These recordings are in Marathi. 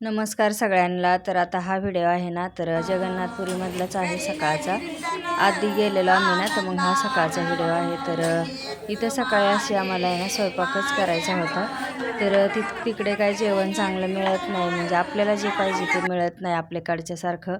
नमस्कार सगळ्यांना. तर आता हा व्हिडिओ आहे ना तर जगन्नाथपुरीमधलाच आहे सकाळचा. आधी गेलेलो आम्ही ना तर मग हा सकाळचा व्हिडिओ आहे. तर इथं सकाळी अशी आम्हाला आहे ना स्वयंपाकच करायचा होता. तर ति तिकडे काय जेवण चांगलं मिळत नाही. म्हणजे आपल्याला जे पाहिजे ते मिळत नाही आपल्याकडच्यासारखं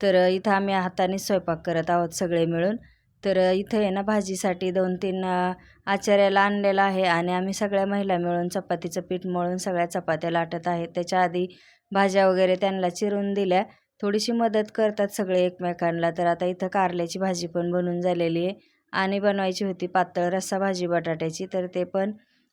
तर इथं आम्ही हातानेच स्वयंपाक करत आहोत सगळे मिळून. तर इथं आहे ना भाजीसाठी दोन तीन आचार्याला आणलेलं आहे. आणि आम्ही सगळ्या महिला मिळून चपातीचं पीठ मळून सगळ्या चपात्या लाटत आहेत त्याच्या आधी भाज्या वगैरे त्यांना चिरून दिल्या. थोडीशी मदत करतात सगळे एकमेकांना. तर आता इथं कारल्याची भाजी पण बनवून झालेली आहे. आणि बनवायची होती पातळ रस्सा भाजी बटाट्याची. तर ते पण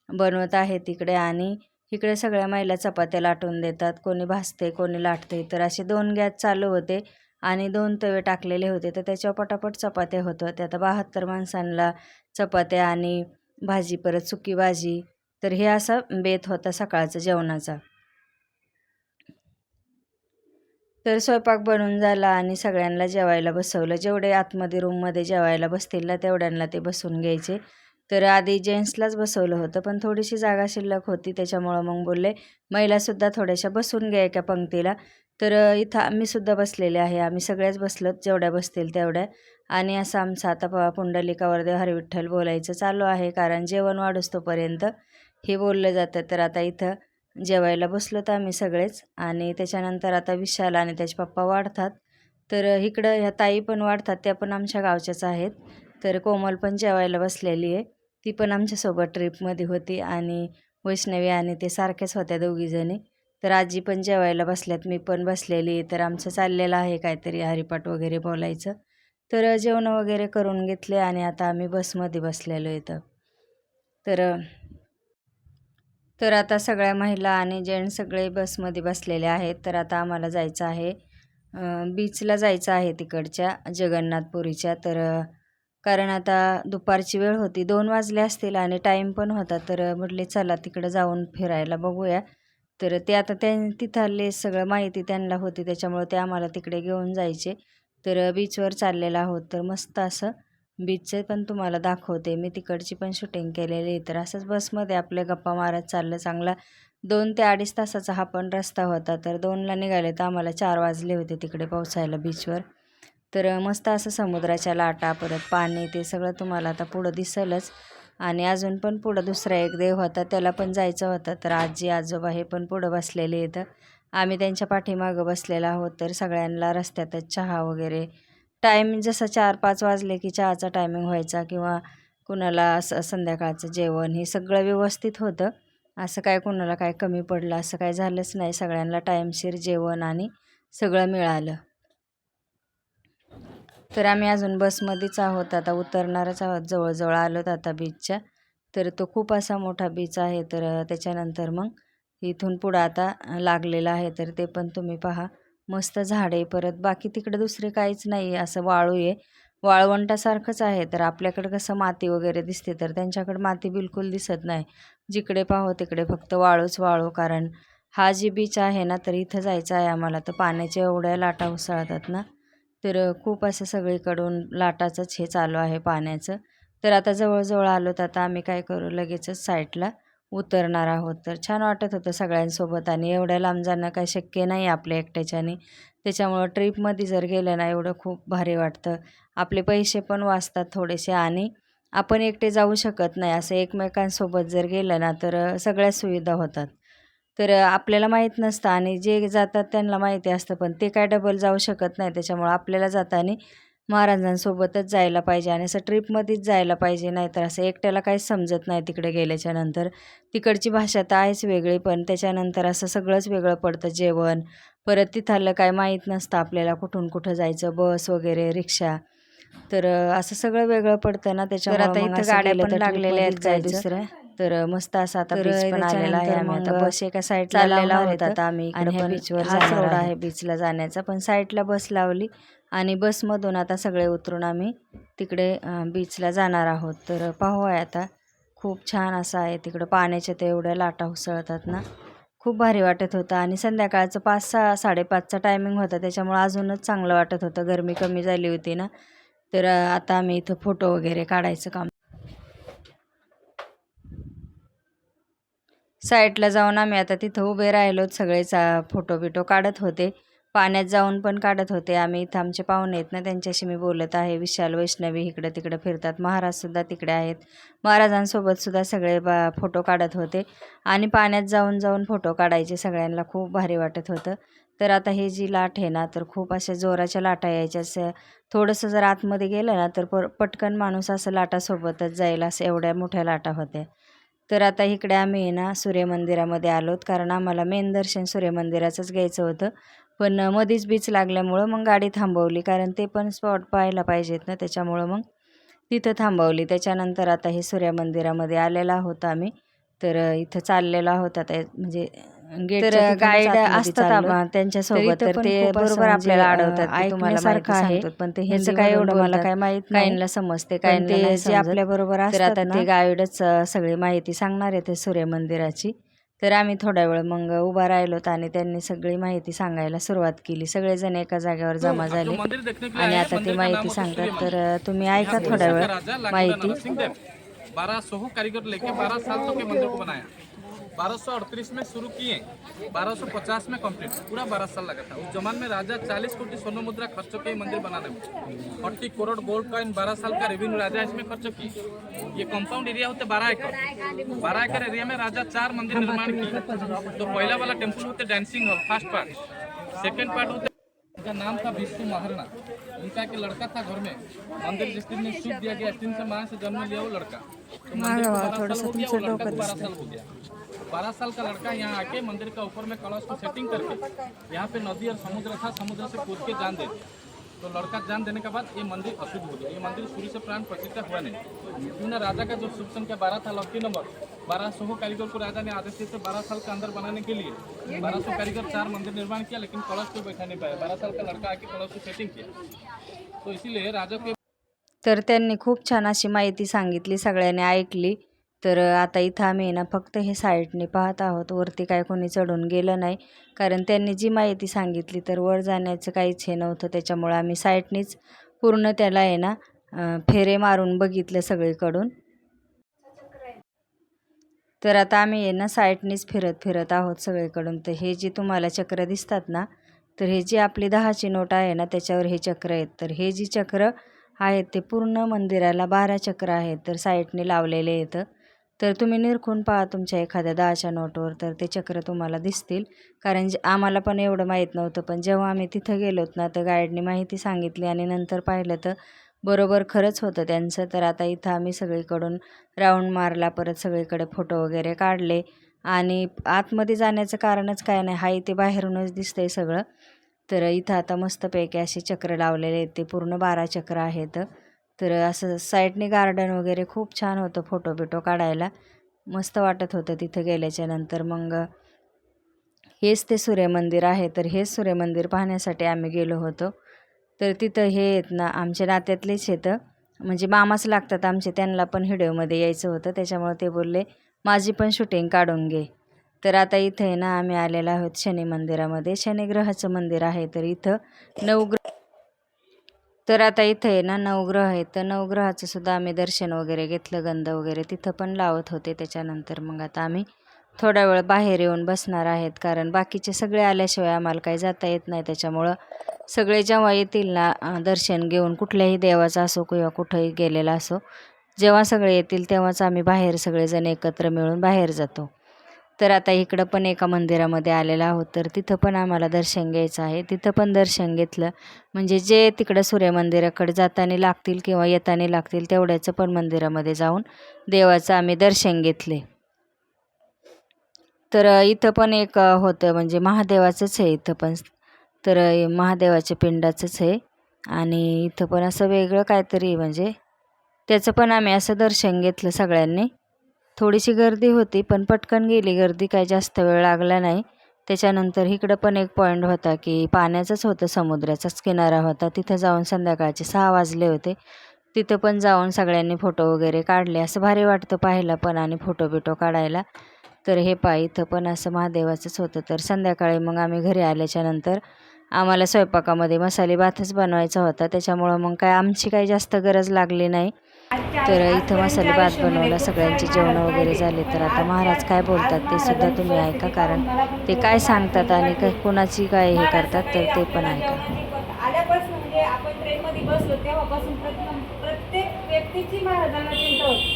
बनवत आहे तिकडे आणि इकडे सगळ्या महिला चपात्या लाटून देतात. कोणी भाजते कोणी लाटते तर असे दोन गॅस चालू होते आणि दोन तवे टाकलेले होते. तर त्याच्यावर पटापट चपात्या होत होत्या. आता बहात्तर माणसांना चपात्या आणि भाजी परत सुकी भाजी. तर हे असा बेत होता सकाळचा जेवणाचा. तर स्वयंपाक बनवून झाला आणि सगळ्यांना जेवायला बसवलं. जेवढे आतमध्ये रूममध्ये जेवायला बसतील ना तेवढ्यांना ते बसून घ्यायचे. तर आधी जेंट्सलाच बसवलं होतं पण थोडीशी जागा शिल्लक होती त्याच्यामुळं मग बोलले महिलासुद्धा थोड्याशा बसून घ्या एका पंक्तीला. तर इथं आम्हीसुद्धा बसलेले आहे. आम्ही सगळ्याच बसलोत जेवढ्या बसतील तेवढ्या. आणि असं आमचं आता प पुंडलिकावर देव हरविठ्ठल बोलायचं चालू आहे कारण जेवण वाढूस तोपर्यंत हे बोललं जातं. तर आता इथं जेवायला बसलो तर आम्ही सगळेच. आणि त्याच्यानंतर आता विशाल आणि त्याचे पप्पा वाढतात. तर इकडं ह्या ताई पण वाढतात त्या पण आमच्या गावच्याच आहेत. तर कोमल पण जेवायला बसलेली आहे. ती पण आमच्यासोबत ट्रिपमध्ये होती आणि वैष्णवी आणि ते सारख्याच होत्या दोघीजणी तर आजी पण जेवायला बसल्यात मी पण बसलेली आहे. तर आमचं चाललेलं आहे काहीतरी हरिपाठ वगैरे बोलायचं. तर जेवण वगैरे करून घेतले आणि आता आम्ही बसमध्ये बसलेलो इथं. तर तर आता सगळ्या महिला आणि जेंट्स सगळे बसमध्ये बसलेले आहेत. तर आता आम्हाला जायचं आहे बीचला जायचं आहे तिकडच्या जगन्नाथपुरीच्या. तर कारण आता दुपारची वेळ होती दोन वाजले असतील आणि टाईम पण होता. तर म्हटले चला तिकडं जाऊन फिरायला बघूया. तर ते आता त्या तिथले सगळं माहिती त्यांना होती त्याच्यामुळं ते आम्हाला तिकडे घेऊन जायचे. तर बीचवर चाललेलं आहोत. तर मस्त असं बीचचे पण तुम्हाला दाखवते. मी तिकडची पण शूटिंग केलेली आहे. तर असंच बसमध्ये आपल्या गप्पा मारत चाललं चांगला. दोन ते अडीच तासाचा हा पण रस्ता होता. तर दोनला निघाले तर आम्हाला चार वाजले होते तिकडे पोहोचायला बीचवर तर मस्त असं समुद्राच्या लाटा परत पाणी ते सगळं तुम्हाला आता पुढं दिसलंच. आणि अजून पण पुढं दुसरा एक देव होता. त्याला पण जायचं होतं. तर आजी आजोबा हे पण पुढं बसलेले आहेत. आम्ही त्यांच्या पाठीमागं बसलेला आहोत. तर सगळ्यांना रस्त्यातच चहा वगैरे टाईम जसं चार पाच वाजले की चहाचा टायमिंग व्हायचा किंवा कुणाला असं संध्याकाळचं जेवण हे सगळं व्यवस्थित होतं. असं काय कुणाला काय कमी पडलं असं काय झालंच नाही. सगळ्यांना टाईमशीर जेवण आणि सगळं मिळालं. तर आम्ही अजून बसमध्येच आहोत. आता उतरणारच आहोत. जवळजवळ आलोत आता बीचच्या तर तो खूप असा मोठा बीच आहे. तर त्याच्यानंतर मग इथून पुढं आता लागलेला आहे. तर ते पण तुम्ही पहा. मस्त झाडे परत बाकी तिकडे दुसरे काहीच नाही आहे असं वाळू आहे. वाळवंटासारखंच आहे तर आपल्याकडं कसं माती वगैरे दिसते तर त्यांच्याकडे माती बिलकुल दिसत नाही. जिकडे पाहो तिकडे फक्त वाळूच वाळू कारण हा जी बीच आहे ना तर इथं जायचं आहे आम्हाला तर पाण्याच्या एवढ्या लाटा उसळतात ना तर खूप असं सगळीकडून लाटाचंच हे चालू आहे पाण्याचं. तर आता जवळजवळ आलो तर आता आम्ही काय करू लगेचच साईडला उतरणार आहोत. तर छान वाटत होतं सगळ्यांसोबत आणि एवढ्या लांब जाणं काही शक्य नाही आपल्या एकट्याच्याने. त्याच्यामुळं ट्रीपमध्ये जर गेलं ना एवढं खूप भारी वाटतं. आपले पैसे पण वाचतात थोडेसे आणि आपण एकटे जाऊ शकत नाही. असं एकमेकांसोबत जर गेलं ना तर सगळ्या सुविधा होतात. तर आपल्याला माहीत नसतं आणि जे जातात त्यांना माहिती असतं पण ते काय डबल जाऊ शकत नाही. त्याच्यामुळं आपल्याला जाताना महाराजांसोबतच जायला पाहिजे आणि असं ट्रिपमध्येच जायला पाहिजे नाहीतर असं एकट्याला काहीच समजत नाही तिकडे गेल्याच्यानंतर तिकडची भाषा तर आहेच वेगळी पण त्याच्यानंतर असं सगळंच वेगळं पडतं जेवण. परत तिथलं काय माहीत नसतं आपल्याला कुठून कुठं जायचं बस वगैरे रिक्षा. तर असं सगळं वेगळं पडतं ना त्याच्यामुळे आता इथं गाड्या पण लागलेल्या आहेत काय दुसऱ्या. तर मस्त असं आता बीच पण आलेला आहे आम्ही. आता बस एका साईडला आहोत आहेत आता आम्ही. आणि बीचवर रोड. आहे. बीचला जाण्याचा. पण साईडला बस लावली. आणि बसमधून आता सगळे उतरून आम्ही तिकडे बीचला जाणार आहोत. तर पाहूया आता. खूप छान असं आहे तिकडं. पाण्याच्या ते एवढ्या लाटा उसळतात ना. खूप भारी वाटत होतं. आणि संध्याकाळचं पाच सहा साडेपाचचा टायमिंग होता. त्याच्यामुळं अजूनच चांगलं वाटत होतं. गरमी कमी झाली होती ना. तर आता आम्ही इथं फोटो वगैरे काढायचं काम. साईडला जाऊन आम्ही आता तिथं उभे राहिलोत. सगळेच फोटो बिटो काढत होते. पाण्यात जाऊन पण काढत होते. आम्ही इथं आमचे पाहुणे आहेत ना त्यांच्याशी मी बोलत आहे. विशाल वैष्णवी इकडं तिकडं फिरतात. महाराजसुद्धा तिकडे आहेत. महाराजांसोबतसुद्धा सगळे बा फोटो काढत होते. आणि पाण्यात जाऊन जाऊन फोटो काढायचे सगळ्यांना. खूप भारी वाटत होतं. तर आता हे जी लाट आहे ना तर खूप अशा जोराच्या लाटा यायच्या. असं थोडंसं जर आतमध्ये गेलं ना तर प पटकन माणूस असं लाटासोबतच जाईल असं एवढ्या मोठ्या लाटा होत्या. तर आता इकडे आम्ही आहे ना सूर्यमंदिरामध्ये आलोत. कारण आम्हाला मेन दर्शन सूर्यमंदिराचंच घ्यायचं होतं. पण मध्येच बीच लागल्यामुळं मग गाडी थांबवली. कारण ते पण स्पॉट पाहायला पाहिजेत ना त्याच्यामुळं मग तिथं थांबवली. त्याच्यानंतर आता हे सूर्यमंदिरामध्ये आलेला आहोत आम्ही. तर इथं चाललेलो आहोत आता. म्हणजे तर गाईड असतात त्यांच्यासोबत. तर ते बरोबर आपल्याला अडवतात तुम्हाला सारखं आहे. पण ते ह्याचं काय एवढं मला काय माहीत काहींना समजते काही ते जे आपल्या बरोबर असतात आता ते गाईडच सगळी माहिती सांगणार आहे ते सूर्यमंदिराची तर आम्ही थोडा वेळ मग उभा राहिलोत आणि त्यांनी सगळी माहिती सांगायला सुरुवात केली. सगळेजण एका जागेवर जमा झाले. आणि आता ते माहिती सांगतात. तर तुम्ही ऐका थोडा वेळ माहिती. बारह सोहो कारीगर लेके बारह साल तक के मंदिर को बनाया 1238 में शुरू किए 1250 में कंप्लीट पूरा बारह साल लगा था। उस जमान में राजा 40 कोटी स्वर्ण मुद्रा खर्च किए मंदिर बनाने में फोर्टी करोड़ गोल्ड कॉइन 12 साल का रेवेन्यू राजा इसमें खर्च किए। ये कंपाउंड एरिया होते बारह एकड़। बारह एकड़ एरिया में राजा चार मंदिर निर्माण किए। तो पहला वाला टेंपल होते dancing hall first part second part होते नाम था विष्णु महारणा उनका एक लड़का था घर में। मंदिर जिस दिन में शुभ दिया गया तीन से माँ से जन्म लिया वो लड़का। तो मंदिर बारह साल हो गया वो लड़का को बारह साल हो गया। बारह साल का लड़का यहाँ आके मंदिर का ऊपर में कलश को सेटिंग करके यहाँ पे नदी और समुद्र था समुद्र से कूद के जान दे। तो लड़का जान देने के बाद ये मंदिर अशुद्ध हो गया। ये मंदिर सूर्य से प्राण प्रतिष्ठा हुआ नहीं। क्यों ना राजा का जो शुभ संख्या बारह था लक्की नंबर बारह हो सौ कारीगर को राजा ने आदेश दिए थे बारह साल के अंदर बनाने के लिए. बारह सौ कारीगर चार मंदिर निर्माण किया लेकिन कलश को बैठा नहीं पाया बारह साल का लड़का आके कलश को सेटिंग किया. तो इसीलिए राजा के तर त्यांनी खूप छान अशी माहिती सांगितली सगळ्यांनी ऐकली. तर आता इथं आम्ही ना फक्त हे साईडने पाहत आहोत. वरती काय कोणी चढून गेलं नाही. कारण त्यांनी जी माहिती सांगितली तर वर जाण्याचं काहीच हे नव्हतं. त्याच्यामुळं आम्ही साईडनेच पूर्ण त्याला आहे ना फेरे मारून बघितलं सगळीकडून. तर आता आम्ही आहे ना साईडनीच फिरत फिरत आहोत सगळीकडून. तर हे जे तुम्हाला चक्र दिसतात ना तर हे जी आपली दहाची नोट आहे ना त्याच्यावर हे चक्र आहेत. तर हे जी चक्र आहेत ते पूर्ण मंदिराला बारा चक्र आहेत तर साईडने लावलेले आहेत. तर तुम्ही निरखून पहा तुमच्या एखाद्या दहाच्या नोटवर तर ते चक्र तुम्हाला दिसतील. कारण जे आम्हाला पण एवढं माहीत नव्हतं पण जेव्हा आम्ही तिथं गेलोत ना तर गाईडने माहिती सांगितली आणि नंतर पाहिलं तर बरोबर खरंच होतं त्यांचं. तर आता इथं आम्ही सगळीकडून राऊंड मारला परत सगळीकडे फोटो वगैरे काढले. आणि आतमध्ये जाण्याचं कारणच काय नाही हा इथे बाहेरूनच दिसतं आहे सगळं. तर इथं आता मस्तपैकी असे चक्र लावलेले आहेत ते पूर्ण बारा चक्र आहेत. तर असं साईडने गार्डन वगैरे खूप छान होतं फोटो बिटो काढायला. मस्त वाटत होतं तिथं गेल्याच्यानंतर. मग हेच ते सूर्यमंदिर आहे तर हेच सूर्यमंदिर पाहण्यासाठी आम्ही गेलो होतो. तर तिथं हे आहेत ना आमच्या नात्यातलेच येतं म्हणजे मामाच लागतात आमचे त्यांना पण व्हिडिओमध्ये यायचं होतं त्याच्यामुळे ते बोलले माझी पण शूटिंग काढून घे. तर आता इथं आहे ना आम्ही आलेलो आहोत शनी मंदिरामध्ये. शनिग्रहाचं मंदिर आहे तर इथं नवग्रह तर आता इथं आहे ना नवग्रह आहे तर नवग्रहाचं सुद्धा आम्ही दर्शन वगैरे घेतलं गंध वगैरे तिथं पण लावत होते. त्याच्यानंतर मग आता आम्ही थोडा वेळ बाहेर येऊन बसणार आहेत. कारण बाकीचे सगळे आल्याशिवाय आम्हाला काही जाता येत नाही. त्याच्यामुळं सगळे जेव्हा येतील ना दर्शन घेऊन कुठल्याही देवाचं असो किंवा कुठंही गेलेला असो जेव्हा सगळे येतील तेव्हाच आम्ही बाहेर सगळेजण एकत्र मिळून बाहेर जातो. तर आता इकडं पण एका मंदिरामध्ये आलेलो आहोत तर तिथं पण आम्हाला दर्शन घ्यायचं आहे. तिथं पण दर्शन घेतलं म्हणजे जे तिकडं सूर्यमंदिराकडे जाताना लागतील किंवा येताना लागतील तेवढ्याचं पण मंदिरामध्ये जाऊन देवाचं आम्ही दर्शन घेतले. तर इथं पण एक होतं म्हणजे महादेवाचंच आहे इथं पण. तर महादेवाच्या पिंडाचंच आहे. आणि इथं पण असं वेगळं काहीतरी म्हणजे त्याचं पण आम्ही असं दर्शन घेतलं सगळ्यांनी. थोडीशी गर्दी होती पण पटकन गेली. गर्दी काय जास्त वेळ लागला नाही. त्याच्यानंतर इकडं पण एक पॉईंट होता की पाण्याचाच होतं समुद्राचाच किनारा होता. तिथं जाऊन संध्याकाळचे सहा वाजले होते. तिथं पण जाऊन सगळ्यांनी फोटो वगैरे काढले. असं भारी वाटतं पाहायला पण आणि फोटो बिटो काढायला. तर हे पाय इथं पण असं महादेवाचंच होतं. तर संध्याकाळी मग आम्ही घरी आल्याच्यानंतर आम्हाला स्वयंपाकामध्ये मसाले भातच बनवायचा होता. त्याच्यामुळं मग काय आमची काही जास्त गरज लागली नाही. तर इथं मसाले भात बनवला सगळ्यांची जेवण वगैरे झाले. तर आता महाराज काय बोलतात ते सुद्धा तुम्ही ऐका कारण ते काय सांगतात आणि काय कोणाची काय हे करतात तर ते पण ऐका. आल्यापासून म्हणजे आपण ट्रेनमध्ये बसलो तेव्हापासून प्रत्येक व्यक्तीची महाराजांना चिंता होती.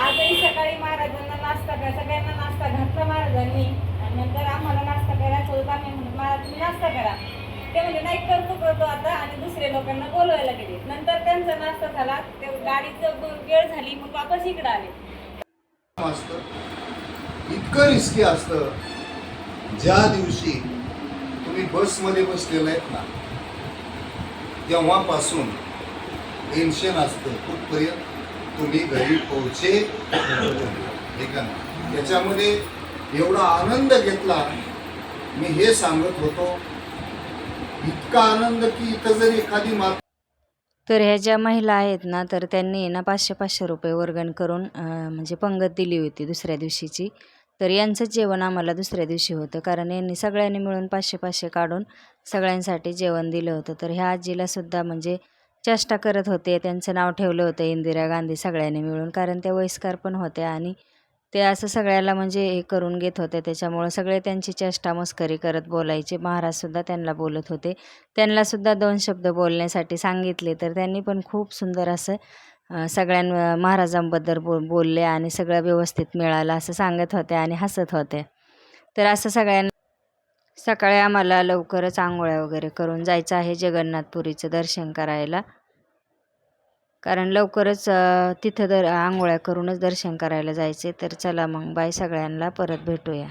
आजही सकाळी महाराजांना नाश्ता सगळ्यांना नाश्ता घातला महाराजांनी. नंतर आम्हाला नाश्ता करा होता नाही म्हणून मला तुम्ही नाश्ता करा. ते म्हणजे नाही करतो करतो आता आणि दुसऱ्या लोकांना बोलवायला गेले. नंतर त्यांचा नाश्ता झाला ते गाडीचं वेळ झाली मग वापस इकडे आले. इतकं रिस्की असतं. ज्या दिवशी तुम्ही बसमध्ये बसलेले आहेत ना तेव्हापासून टेन्शन असतं. कुठपर्यंत तुम्ही घरी पोहोचे हे का त्याच्यामध्ये एवढा आनंद घेतला मी हे सांगत होतो इतका आनंद की इथं जर एखादी माता तर ह्या ज्या महिला आहेत ना तर त्यांनी ना पाचशे पाचशे रुपये वर्गण करून म्हणजे पंगत दिली होती दुसऱ्या दिवशीची. तर यांचं जेवण आम्हाला दुसऱ्या दिवशी होतं कारण यांनी सगळ्यांनी मिळून पाचशे पाचशे काढून सगळ्यांसाठी जेवण दिलं होतं. तर ह्या आजीला सुद्धा म्हणजे चेष्टा करत होते त्यांचं नाव ठेवलं होतं इंदिरा गांधी सगळ्यांनी मिळून कारण त्या वयस्कर पण होत्या आणि ते असं सगळ्याला म्हणजे हे करून घेत होते. त्याच्यामुळं सगळे त्यांची चेष्टा मस्करी करत बोलायचे. महाराजसुद्धा त्यांना बोलत होते. त्यांनासुद्धा दोन शब्द बोलण्यासाठी सांगितले. तर त्यांनी पण खूप सुंदर असं सगळ्यां महाराजांबद्दल बो बोलले आणि सगळं व्यवस्थित मिळालं असं सांगत होते आणि हसत होते. तर असं सगळ्यांना सकाळी आम्हाला लवकरच आंघोळ्या वगैरे करून जायचं आहे. जगन्नाथपुरीचं दर्शन करायला. कारण लवकरच तिथं दर आंघोळ्या करूनच दर्शन करायला जायचे तर चला मग बाय सगळ्यांना परत भेटूया.